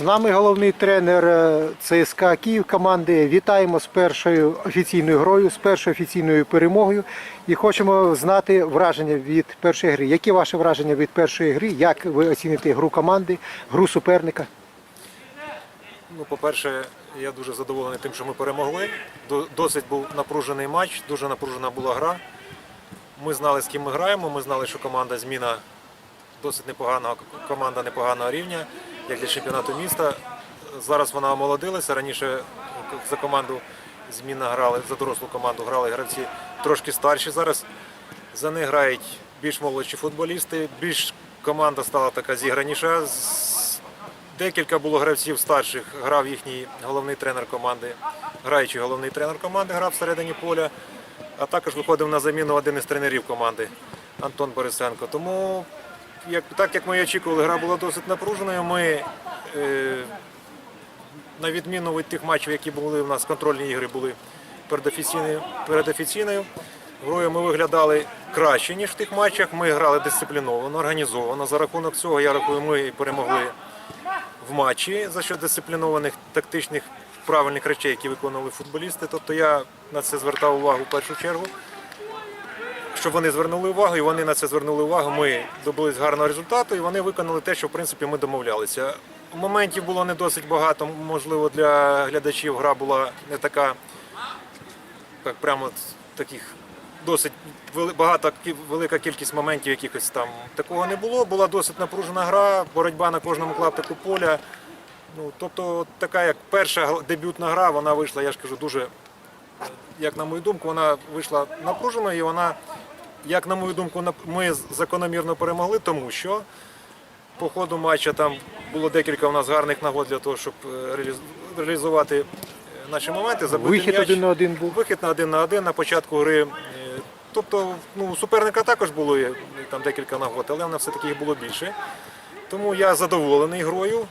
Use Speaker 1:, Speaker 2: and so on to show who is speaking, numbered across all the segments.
Speaker 1: Нами головний тренер е, ЦСКА Київ команди. Вітаємо з першою офіційною грою, з першою офіційною перемогою. І хочемо знати враження від першої гри. Які ваші враження від першої гри? Як ви оціните гру команди, гру суперника?
Speaker 2: Ну, по-перше, я дуже задоволений тим, що ми перемогли. Досить був напружений матч, дуже напружена була гра. Ми знали, з ким ми граємо. Ми знали, що команда зміна досить непоганого, команда непоганого рівня, як для чемпіонату міста. Зараз вона омолодилася. Раніше за команду зміна грали, за дорослу команду грали гравці трошки старші. Зараз за них грають більш молодші футболісти, більш команда стала така зіграніша. Декілька було гравців старших, грав їхній головний тренер команди, граючий головний тренер команди, грав всередині поля, а також виходив на заміну один із тренерів команди Антон Борисенко. Тому, як, так як ми очікували, гра була досить напруженою. Ми, е, на відміну від тих матчів, які були у нас, контрольні ігри були перед офіційною, перед офіційною грою, ми виглядали краще, ніж в тих матчах. Ми грали дисципліновано, організовано. За рахунок цього, я рахую, ми перемогли в матчі за що дисциплінованих тактичних правильних речей, які виконували футболісти. Тобто я на це звертав увагу в першу чергу. Щоб вони звернули увагу, і вони на це звернули увагу. Ми добились гарного результату, і вони виконали те, що в принципі ми домовлялися. Моментів було не досить багато. Можливо, для глядачів гра була не така, як прямо таких досить багато велика кількість моментів, якихось там такого не було. Була досить напружена гра, боротьба на кожному клаптику поля. Ну, тобто, така як перша дебютна гра, вона вийшла, я ж кажу, дуже, як на мою думку, вона вийшла напруженою і вона, як на мою думку, ми закономірно перемогли, тому що по ходу матча там було декілька у нас гарних нагод для того, щоб е, реалізувати е, наші моменти. забити
Speaker 1: Вихід
Speaker 2: м'яч.
Speaker 1: один на один був.
Speaker 2: Вихід на один на один на початку гри. Е, Тобто, ну, суперника також було там декілька нагод, але в нас все-таки їх було більше. Тому я задоволений грою.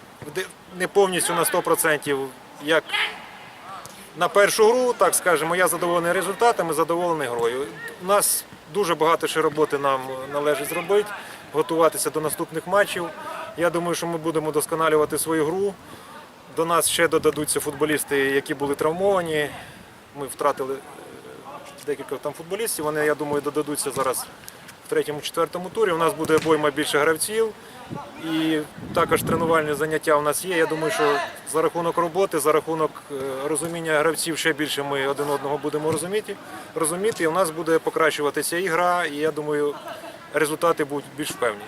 Speaker 2: Не повністю на 100%, як на першу гру, так скажемо, я задоволений результатами, задоволений грою. У нас дуже багато ще роботи нам належить зробити, готуватися до наступних матчів. Я думаю, що ми будемо досконалювати свою гру. До нас ще додадуться футболісти, які були травмовані. Ми втратили е, декілька там футболістів. Вони, я думаю, додадуться зараз в третьому-четвертому турі. У нас буде обойма більше гравців. І також тренувальні заняття у нас є. Я думаю, що за рахунок роботи, за рахунок е, розуміння гравців ще більше ми один одного будемо розуміти. розуміти. І у нас буде покращуватися і гра, і я думаю, результати будуть більш впевнені.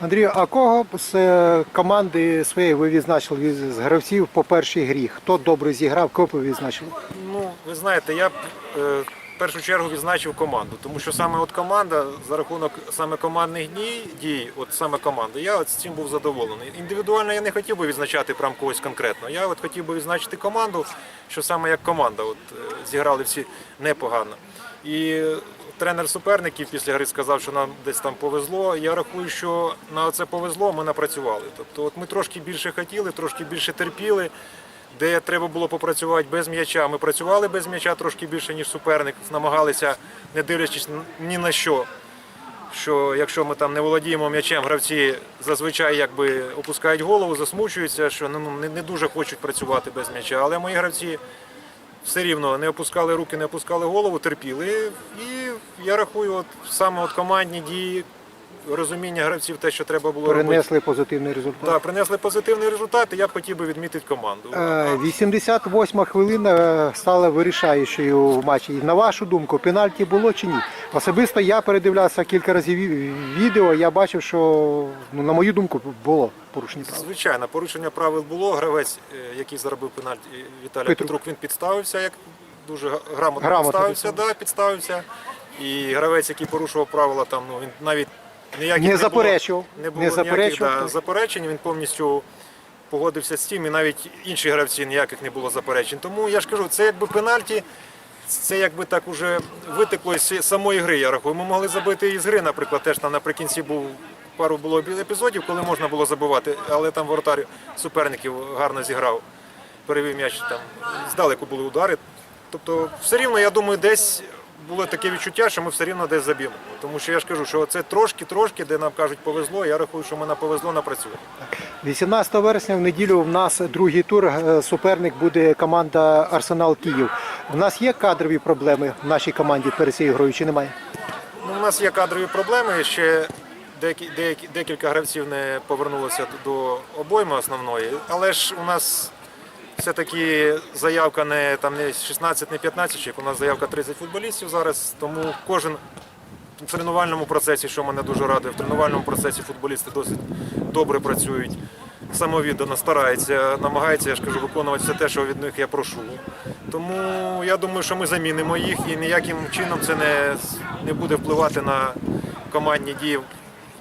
Speaker 1: Андрію, а кого з е, команди своєї ви відзначили з гравців по першій грі? Хто добре зіграв, кого ви відзначили?
Speaker 2: Ну, ви знаєте, я е, в першу чергу відзначив команду, тому що саме от команда за рахунок саме командних дій, дій, от саме команди, я от з цим був задоволений. Індивідуально я не хотів би відзначати прям когось конкретно. Я от хотів би відзначити команду, що саме як команда от, е, зіграли всі непогано. І тренер суперників після гри сказав, що нам десь там повезло. Я рахую, що на це повезло, ми напрацювали. Тобто, от ми трошки більше хотіли, трошки більше терпіли де треба було попрацювати без м'яча. Ми працювали без м'яча трошки більше, ніж суперник. Намагалися, не дивлячись ні на що. Що якщо ми там не володіємо м'ячем, гравці зазвичай якби опускають голову, засмучуються, що ну, не, не дуже хочуть працювати без м'яча. Але мої гравці все рівно не опускали руки, не опускали голову, терпіли. І я рахую, от саме от командні дії, розуміння гравців, те, що треба було робити.
Speaker 1: Перенесли позитивний результат.
Speaker 2: Да, принесли позитивний результат, і я б хотів би відмітити команду.
Speaker 1: Е, 88 хвилина е, стала вирішаючою в матчі. На вашу думку, пенальті було чи ні? Особисто я передивлявся кілька разів відео. Я бачив, що ну, на мою думку було порушення права.
Speaker 2: Звичайно, порушення правил було. Гравець, е, який заробив пенальті, Віталій
Speaker 1: Петрук.
Speaker 2: Петрук, він підставився, як дуже грамотно,
Speaker 1: Грамотно
Speaker 2: підставився, да, підставився. І гравець, який порушував правила, там ну він навіть ніяких
Speaker 1: Не
Speaker 2: було-
Speaker 1: заперечував,
Speaker 2: не було
Speaker 1: не
Speaker 2: ніяких да, заперечень. Він повністю погодився з тим, і навіть інші гравці ніяких не було заперечень. Тому я ж кажу, це якби пенальті. Це якби так уже витекло з самої гри, я рахую. Ми могли забити із гри, наприклад, теж там наприкінці був пару було епізодів, коли можна було забивати, але там воротар суперників гарно зіграв, перевів м'яч там, здалеку були удари. Тобто, все рівно, я думаю, десь було таке відчуття, що ми все рівно десь заб'ємо. Тому що я ж кажу, що це трошки-трошки, де нам кажуть повезло, я рахую, що ми на повезло напрацюємо.
Speaker 1: 18 вересня в неділю в нас другий тур. е, Суперник буде команда Арсенал Київ. У нас є кадрові проблеми в нашій команді перед цією грою чи немає?
Speaker 2: Ну, у нас є кадрові проблеми. Ще деякі, деякі, декілька гравців не повернулося до обойми основної, але ж у нас все-таки заявка не там не 16, не 15 чоловік, у нас заявка 30 футболістів зараз, тому кожен в тренувальному процесі, що мене дуже радує, в тренувальному процесі футболісти досить добре працюють, самовіддано стараються, намагаються, я ж кажу, виконувати все те, що від них я прошу. Тому я думаю, що ми замінимо їх і ніяким чином це не, не буде впливати на командні дії в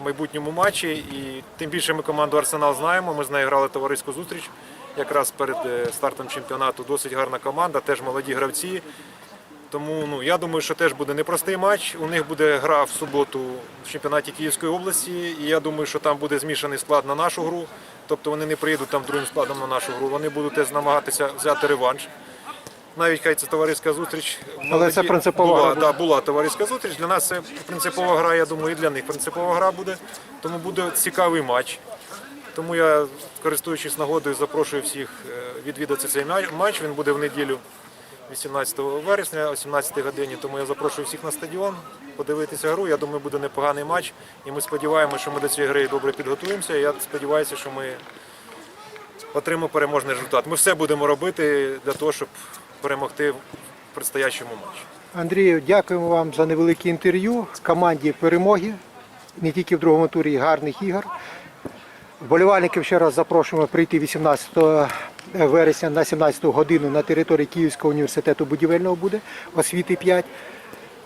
Speaker 2: майбутньому матчі. І тим більше ми команду Арсенал знаємо. Ми з нею грали товариську зустріч якраз перед е, стартом чемпіонату. Досить гарна команда, теж молоді гравці. Тому ну, я думаю, що теж буде непростий матч. У них буде гра в суботу в чемпіонаті Київської області. І я думаю, що там буде змішаний склад на нашу гру. Тобто вони не приїдуть там другим складом на нашу гру. Вони будуть теж намагатися взяти реванш. Навіть хай це товариська зустріч.
Speaker 1: Але це принципова
Speaker 2: була,
Speaker 1: гра
Speaker 2: да, була товариська зустріч. Для нас це принципова гра, я думаю, і для них принципова гра буде. Тому буде цікавий матч. Тому я, користуючись нагодою, запрошую всіх е, відвідати цей матч. Він буде в неділю 18 вересня о 17 годині. Тому я запрошую всіх на стадіон подивитися гру. Я думаю, буде непоганий матч. І ми сподіваємося, що ми до цієї гри добре підготуємося. Я сподіваюся, що ми отримаємо переможний результат. Ми все будемо робити для того, щоб перемогти в предстоящому матчі.
Speaker 1: Андрію, дякуємо вам за невелике інтерв'ю. Команді перемоги не тільки в другому турі гарних ігор. Вболівальників ще раз запрошуємо прийти 18 вересня на 17 годину на території Київського університету будівельного буде освіти 5.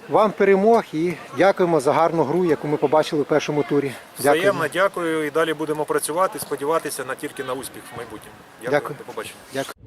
Speaker 1: Вам перемог і дякуємо за гарну гру, яку ми побачили в першому турі. Дякуємо.
Speaker 2: Взаємно дякую і далі будемо працювати, сподіватися на тільки на успіх в майбутньому. Дякую.
Speaker 1: Дякую.
Speaker 2: До побачення.
Speaker 1: Дякую.